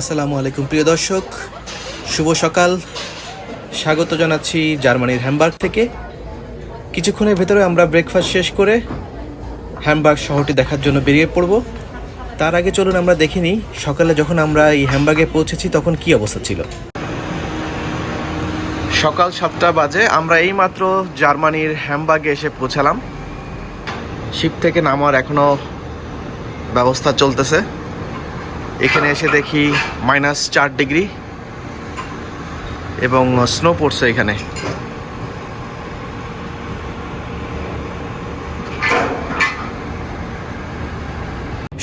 আসসালামু আলাইকুম, প্রিয় দর্শক। শুভ সকাল। স্বাগত জানাচ্ছি জার্মানির হ্যামবার্গ থেকে। কিছুক্ষণের ভেতরে আমরা ব্রেকফাস্ট শেষ করে হ্যামবার্গ শহরটি দেখার জন্য বেরিয়ে পড়ব। তার আগে চলুন আমরা দেখে নিই, সকালে যখন আমরা এই হ্যামবার্গে পৌঁছেছি, তখন কি অবস্থা ছিল। সকাল সাতটা বাজে, আমরা এইমাত্র জার্মানির হ্যামবার্গে এসে পৌঁছালাম। শিপ থেকে নামার এখনও ব্যবস্থা চলতেছে। এখানে এসে দেখি মাইনাস চার ডিগ্রি এবং স্নো পড়ছে এখানে।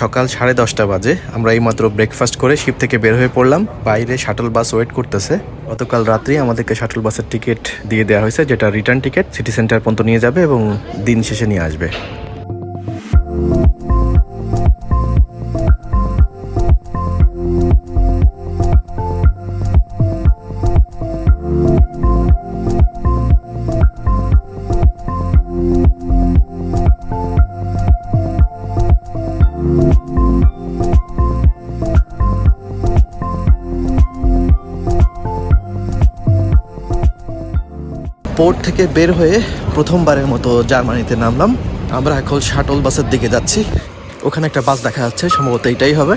সকাল সাড়ে দশটা বাজে, আমরা এইমাত্র ব্রেকফাস্ট করে শিপ থেকে বের হয়ে পড়লাম। বাইরে শাটল বাস ওয়েট করতেছে। গতকাল রাত্রি আমাদেরকে শাটল বাসের টিকিট দিয়ে দেওয়া হয়েছে, যেটা রিটার্ন টিকিট সিটি সেন্টার পর্যন্ত নিয়ে যাবে এবং দিন শেষে নিয়ে আসবে। পোর্ট থেকে বের হয়ে প্রথমবারের মতো জার্মানিতে নামলাম। আমরা এখন শাটল বাসের দিকে যাচ্ছি। ওখানে একটা বাস দেখা যাচ্ছে, সম্ভবত এটাই হবে।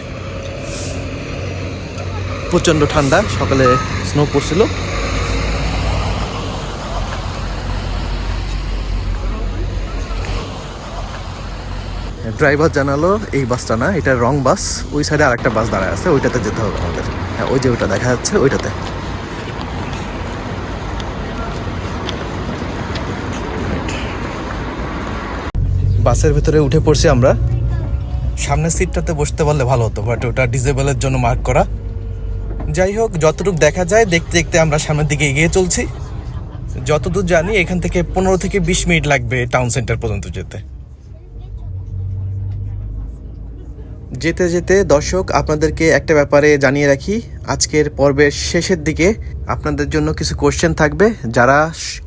প্রচণ্ড ঠান্ডা, সকালে স্নো পড়ছিল। ড্রাইভার জানালো, এই বাসটা না, এটা রং বাস ওই সাইডে আরেকটা বাস দাঁড়ায় আছে, ওইটাতে যেতে হবে আমাদের। হ্যাঁ ওই যে ওইটা দেখা যাচ্ছে, ওইটাতে। বাসের ভেতরে উঠে পড়ছি আমরা। সামনের সিটটাতে বসতে পারলে ভালো হতো বাট ওটা ডিজেবলের জন্য মার্ক করা। যাই হোক, যতটুকু দেখা যায়, দেখতে দেখতে আমরা সামনের দিকে এগিয়ে চলছি। যতদূর জানি, এখান থেকে পনেরো থেকে বিশ মিনিট লাগবে টাউন সেন্টার পর্যন্ত যেতে। যেতে যেতে, দর্শক, আপনাদেরকে একটা ব্যাপারে জানিয়ে রাখি। আজকের পর্বের শেষের দিকে আপনাদের জন্য কিছু কোশ্চেন থাকবে। যারা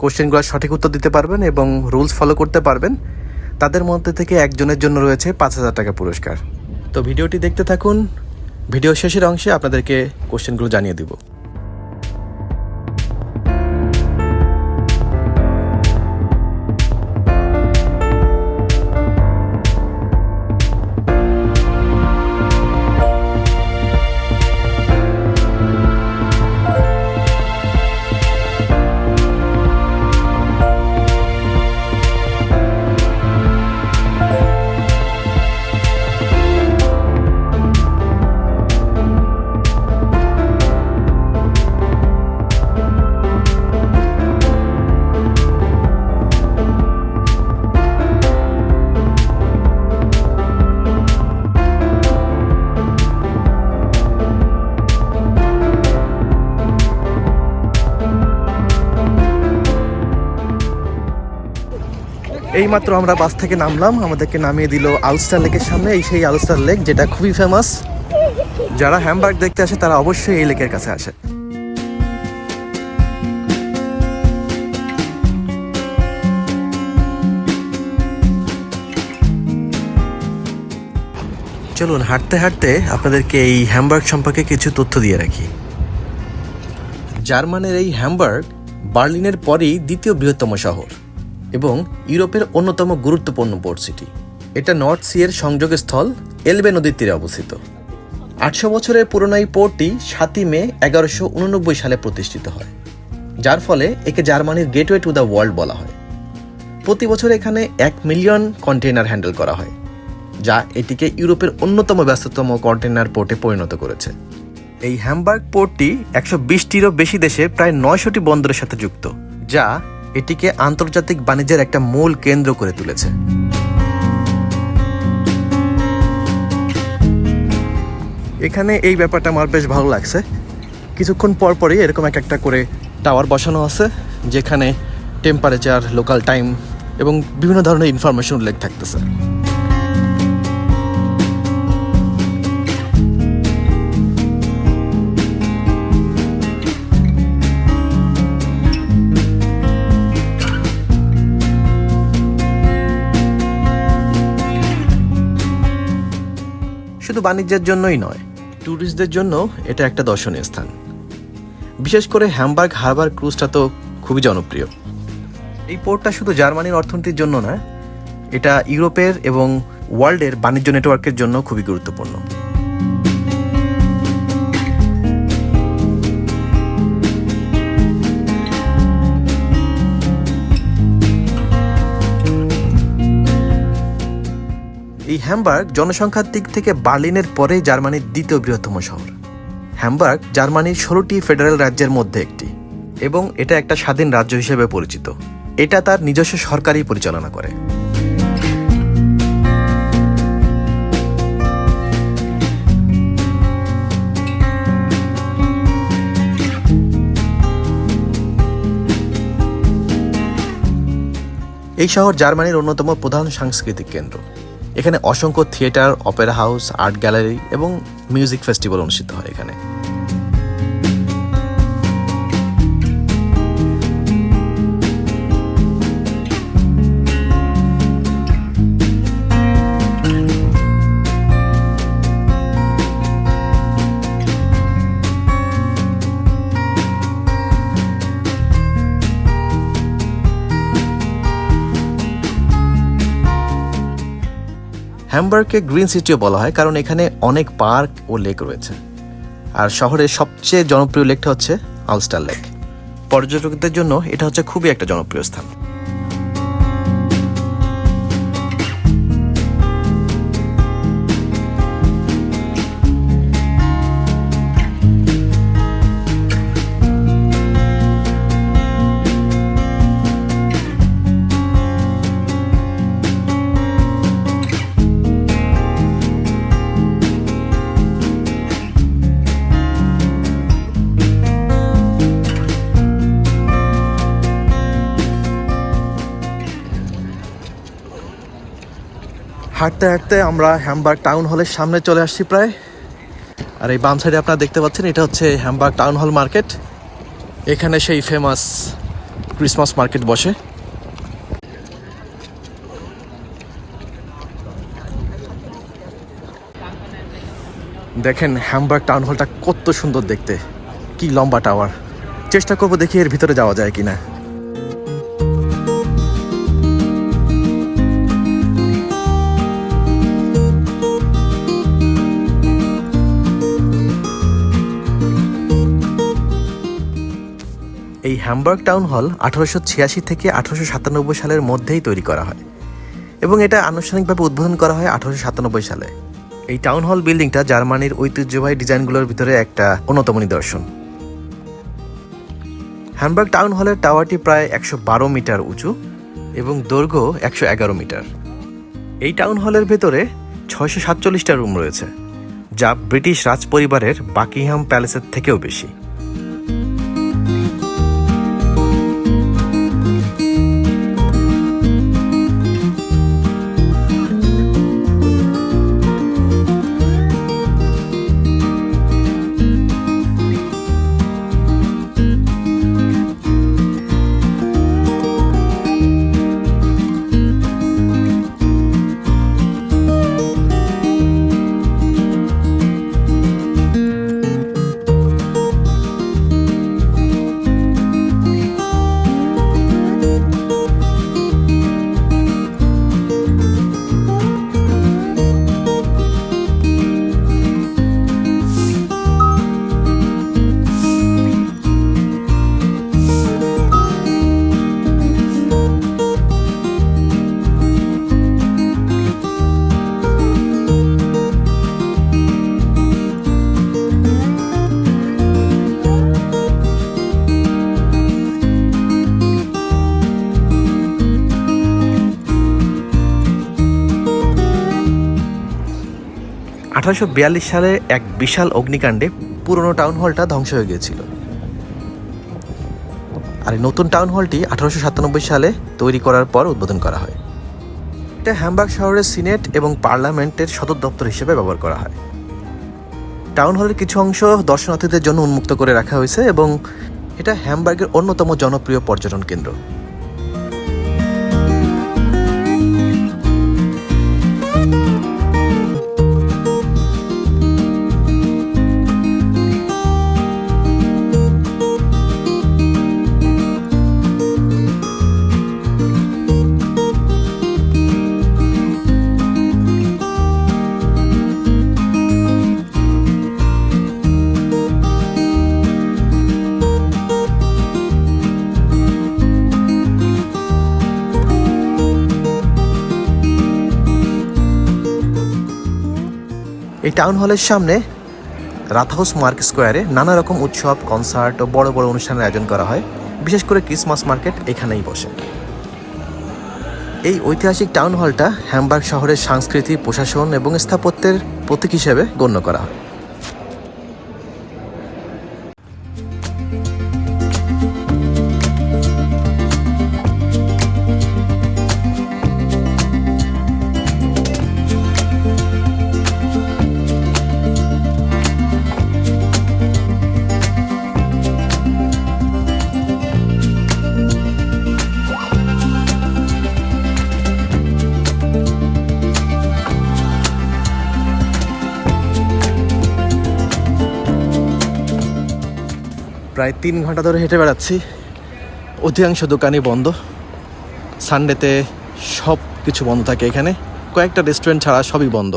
কোশ্চেনগুলো সঠিক উত্তর দিতে পারবেন এবং রুলস ফলো করতে পারবেন তাদের মধ্যে থেকে একজনের জন্য রয়েছে পাঁচ হাজার টাকা পুরস্কার। তো ভিডিওটি দেখতে থাকুন। ভিডিও শেষের অংশে আপনাদেরকে কোশ্চেনগুলো জানিয়ে দিব। এইমাত্র আমরা বাস থেকে নামলাম, আমাদেরকে নামিয়ে দিল আলস্টার লেকের সামনে, এই সেই আলস্টার লেক যেটা খুবই ফেমাস যারা হ্যামবার্গ দেখতে আসে, তারা অবশ্যই এই লেকের কাছে আসে। চলুন, হাঁটতে হাঁটতে আপনাদেরকে এই হ্যামবার্গ সম্পর্কে কিছু তথ্য দিয়ে রাখি। জার্মানের এই হ্যামবার্গ বার্লিনের পরেই দ্বিতীয় বৃহত্তম শহর। এবং ইউরোপের অন্যতম গুরুত্বপূর্ণ পোর্ট সিটি এটা নর্থ সি এর সংযোগস্থল এলবে নদীর তীরে অবস্থিত। আটশো বছরের পুরনো এই পোর্টটি সাতই মে এগারোশো উননব্বই সালে প্রতিষ্ঠিত হয়, যার ফলে একে জার্মানির গেটওয়ে টু দ্য ওয়ার্ল্ড বলা হয়। প্রতি বছর এখানে এক মিলিয়ন কন্টেইনার হ্যান্ডেল করা হয়, যা এটিকে ইউরোপের অন্যতম ব্যস্ততম কন্টেইনার পোর্টে পরিণত করেছে। এই হ্যামবার্গ পোর্টটি একশো বিশটিরও বেশি দেশে প্রায় নয়শোটি বন্দরের সাথে যুক্ত, যা এটিকে আন্তর্জাতিক বাণিজ্যের একটা মূল কেন্দ্র করে তুলেছে। এখানে এই ব্যাপারটা আমার বেশ ভালো লাগছে। কিছুক্ষণ পর পরই এরকম এক একটা করে টাওয়ার বসানো আছে, যেখানে টেম্পারেচার লোকাল টাইম এবং বিভিন্ন ধরনের ইনফরমেশন উল্লেখ থাকতেছে। বাণিজ্যের জন্যই নয় ট্যুরিস্টদের জন্য এটা একটা দর্শনীয় স্থান। বিশেষ করে হ্যামবার্গ হারবার ক্রুজটা তো খুবই জনপ্রিয়। এই পোর্টটা শুধু জার্মানির অর্থনীতির জন্য না, এটা ইউরোপের এবং ওয়ার্ল্ডের বাণিজ্য নেটওয়ার্কের জন্য খুবই গুরুত্বপূর্ণ। এই হ্যামবার্গ জনসংখ্যার দিক থেকে বার্লিনের পরে জার্মানির দ্বিতীয় বৃহত্তম শহর। হ্যামবার্গ জার্মানির ষোলোটি ফেডারেল রাজ্যের মধ্যে একটি এবং এটা একটা স্বাধীন রাজ্য হিসেবে পরিচিত। এটা তার নিজস্ব সরকারই পরিচালনা করে। এই শহর জার্মানির অন্যতম প্রধান সাংস্কৃতিক কেন্দ্র। এখানে অসংখ্য theatre opera house art gallery এবং মিউজিক ফেস্টিভ্যাল অনুষ্ঠিত হয় এখানে। হ্যামবার্গকে গ্রিন সিটিও বলা হয়, কারণ এখানে অনেক পার্ক ও লেক রয়েছে। আর শহরের সবচেয়ে জনপ্রিয় লেকটা হচ্ছে আলস্টার লেক। পর্যটকদের জন্য এটা হচ্ছে খুবই একটা জনপ্রিয় স্থান। হাঁটতে হাঁটতে আমরা হ্যামবার্গ টাউন হলের সামনে চলে আসছি প্রায়। আর এই বাম সাইডে আপনারা দেখতে পাচ্ছেন, এটা হচ্ছে হ্যামবার্গ টাউন হল মার্কেট। এখানে সেই ফেমাস ক্রিসমাস মার্কেট বসে। দেখেন হ্যামবার্গ টাউন হলটা কত সুন্দর দেখতে। কি লম্বা টাওয়ার। চেষ্টা করব দেখি এর ভিতরে যাওয়া যায় কিনা। এই হ্যামবার্গ টাউন হল আঠারোশো ছিয়াশি থেকে আঠারোশো সাতানব্বই সালের মধ্যেই তৈরি করা হয় এবং এটা আনুষ্ঠানিকভাবে উদ্বোধন করা হয় আঠারোশো সাতানব্বই সালে। এই টাউন হল বিল্ডিংটা জার্মানির ঐতিহ্যবাহী ডিজাইনগুলোর ভিতরে একটা অন্যতম নিদর্শন। হ্যামবার্গ টাউন হলের টাওয়ারটি প্রায় একশো বারো মিটার উঁচু এবং দৈর্ঘ্য একশো এগারো মিটার। এই টাউন হলের ভেতরে ছয়শো সাতচল্লিশটা রুম রয়েছে, যা ব্রিটিশ রাজ পরিবারের বাকিংহাম প্যালেসের থেকেও বেশি। আঠারোশো বিয়াল্লিশ সালে এক বিশাল অগ্নিকাণ্ডে পুরনো টাউন হলটা ধ্বংস হয়ে গিয়েছিল। আর নতুন টাউন হলটি আঠারোশো সাতানব্বই সালে তৈরি করার পর উদ্বোধন করা হয়। এটা হ্যামবার্গ শহরের সিনেট এবং পার্লামেন্টের সদর দপ্তর হিসেবে ব্যবহার করা হয়। টাউন হলের কিছু অংশ দর্শনার্থীদের জন্য উন্মুক্ত করে রাখা হয়েছে এবং এটা হ্যামবার্গের অন্যতম জনপ্রিয় পর্যটন কেন্দ্র। এই টাউন হলের সামনে রাতহাউস মার্ক স্কোয়ারে নানা রকম উৎসব, কনসার্ট ও বড় বড় অনুষ্ঠানের আয়োজন করা হয়। বিশেষ করে ক্রিসমাস মার্কেট এখানেই বসে। এই ঐতিহাসিক টাউন হলটা হ্যামবার্গ শহরের সংস্কৃতি প্রশাসন এবং স্থাপত্যের প্রতীক হিসেবে গণ্য করা হয়। প্রায় তিন ঘণ্টা ধরে হেঁটে বেড়াচ্ছি। অধিকাংশ দোকানই বন্ধ। সানডেতে সব কিছু বন্ধ থাকে এখানে। কয়েকটা রেস্টুরেন্ট ছাড়া সবই বন্ধ।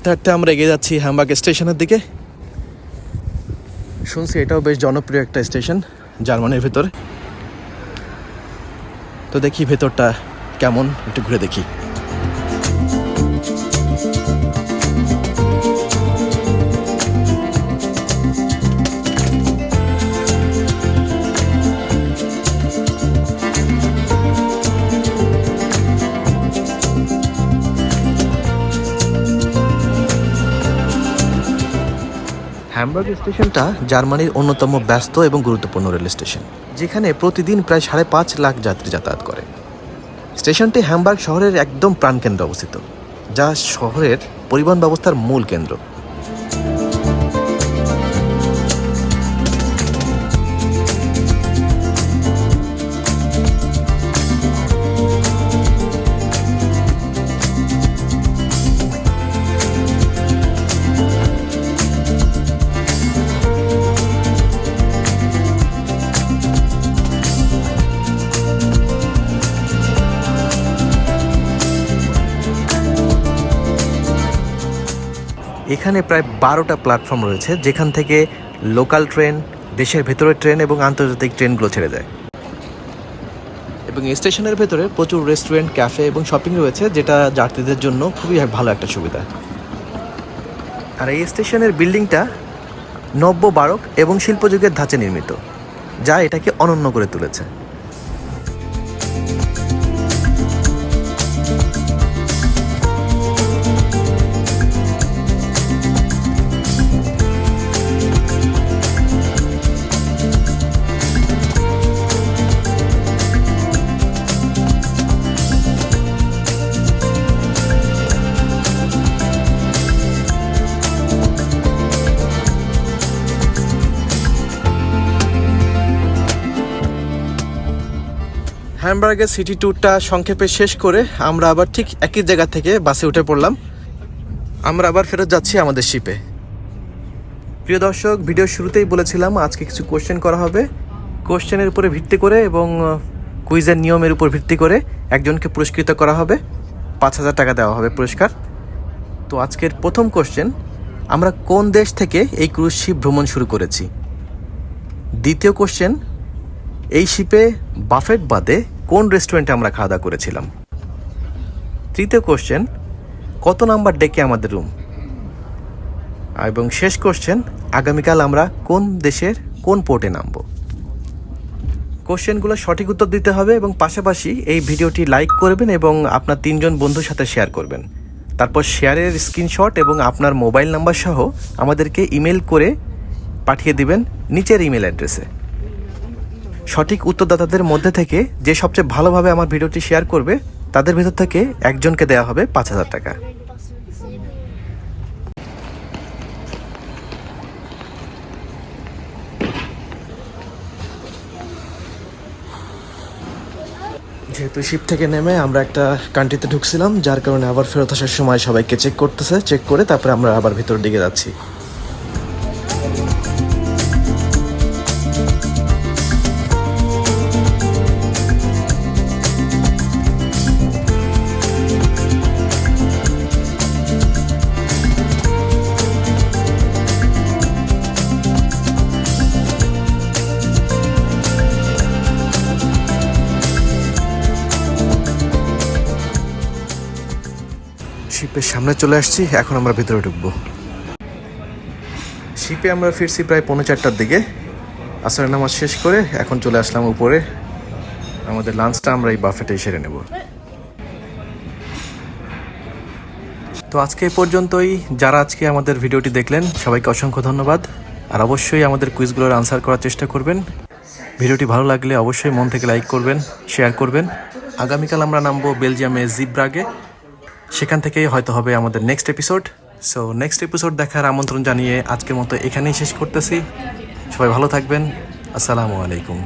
হাঁটতে হাঁটতে আমরা এগিয়ে যাচ্ছি হ্যাম্বাগ স্টেশনের দিকে। শুনছি এটাও বেশ জনপ্রিয় একটা স্টেশন, জার্মানির ভেতর। তো দেখি ভেতরটা কেমন, একটু ঘুরে দেখি। হ্যামবার্গ স্টেশনটা জার্মানির অন্যতম ব্যস্ত এবং গুরুত্বপূর্ণ রেল স্টেশন, যেখানে প্রতিদিন প্রায় সাড়ে পাঁচ লাখ যাত্রী যাতায়াত করে। স্টেশনটি হ্যামবার্গ শহরের একদম প্রাণকেন্দ্রে অবস্থিত, যা শহরের পরিবহন ব্যবস্থার মূল কেন্দ্র। এখানে প্রায় বারোটা প্ল্যাটফর্ম রয়েছে, যেখান থেকে লোকাল ট্রেন দেশের ভেতরের ট্রেন এবং আন্তর্জাতিক ট্রেনগুলো ছেড়ে যায়। এবং স্টেশনের ভেতরে প্রচুর রেস্টুরেন্ট ক্যাফে এবং শপিং রয়েছে, যেটা যাত্রীদের জন্য খুবই ভালো একটা সুবিধা। আর এই স্টেশনের বিল্ডিংটা নব্য বারক এবং শিল্পযুগের ধাঁচে নির্মিত, যা এটাকে অনন্য করে তুলেছে। হ্যামবার্গের সিটি ট্যুরটা সংক্ষেপে শেষ করে আমরা আবার ঠিক একই জায়গা থেকে বাসে উঠে পড়লাম। আমরা আবার ফেরত যাচ্ছি আমাদের শিপে প্রিয় দর্শক ভিডিও শুরুতেই বলেছিলাম আজকে কিছু কোশ্চেন করা হবে। কোশ্চেনের উপরে ভিত্তি করে এবং কুইজের নিয়মের উপর ভিত্তি করে একজনকে পুরস্কৃত করা হবে। পাঁচ হাজার টাকা দেওয়া হবে পুরস্কার। তো আজকের প্রথম কোশ্চেন আমরা কোন দেশ থেকে এই ক্রুজ শিপ ভ্রমণ শুরু করেছি? দ্বিতীয় কোশ্চেন এই শিপে বাফেট বাদে কোন রেস্টুরেন্টে আমরা খাওয়া দাওয়া করেছিলাম? তৃতীয় কোশ্চেন কত নাম্বার ডেকে আমাদের রুম এবং শেষ কোশ্চেন আগামীকাল আমরা কোন দেশের কোন পোর্টে নামব? কোশ্চেনগুলো সঠিক উত্তর দিতে হবে এবং পাশাপাশি এই ভিডিওটি লাইক করবেন এবং আপনার তিনজন বন্ধুর সাথে শেয়ার করবেন। তারপর শেয়ারের স্ক্রিনশট এবং আপনার মোবাইল নাম্বার সহ আমাদেরকে ইমেল করে পাঠিয়ে দিবেন নিচের ইমেল অ্যাড্রেসে সঠিক উত্তরদাতাদের মধ্যে থেকে যে সবচেয়ে ভালোভাবে আমার ভিডিওটি শেয়ার করবে, তাদের ভেতর থেকে একজনকে দেওয়া হবে পাঁচ হাজার টাকা। যেহেতু শিপ থেকে নেমে আমরা একটা কান্ট্রিতে ঢুকছিলাম, যার কারণে আবার ফেরত আসার সময় সবাইকে চেক করতেছে চেক করে তারপরে আমরা আবার ভিতর দিকে যাচ্ছি। শিপের সামনে চলে আসছি, এখন আমরা ভেতরে ঢুকবো। শিপে আমরা ফিরছি প্রায় পৌনে চারটার দিকে। আসরের নামাজ শেষ করে এখন চলে আসলাম উপরে। আমাদের লাঞ্চটা আমরা এই বাফেটে সেরে নেব। তো আজকে এই পর্যন্তই। যারা আজকে আমাদের ভিডিওটি দেখলেন, সবাইকে অসংখ্য ধন্যবাদ। আর অবশ্যই আমাদের কুইজগুলোর আনসার করার চেষ্টা করবেন। ভিডিওটি ভালো লাগলে অবশ্যই মন থেকে লাইক করবেন শেয়ার করবেন। আগামীকাল আমরা নামবো বেলজিয়ামে জিব্রাগে। সেখান থেকেই হয়তো হবে আমাদের next episode so next episode দেখার আমন্ত্রণ জানিয়ে আজকের মতো এখানেই শেষ করতেছি। সবাই ভালো থাকবেন। আসসালামু আলাইকুম।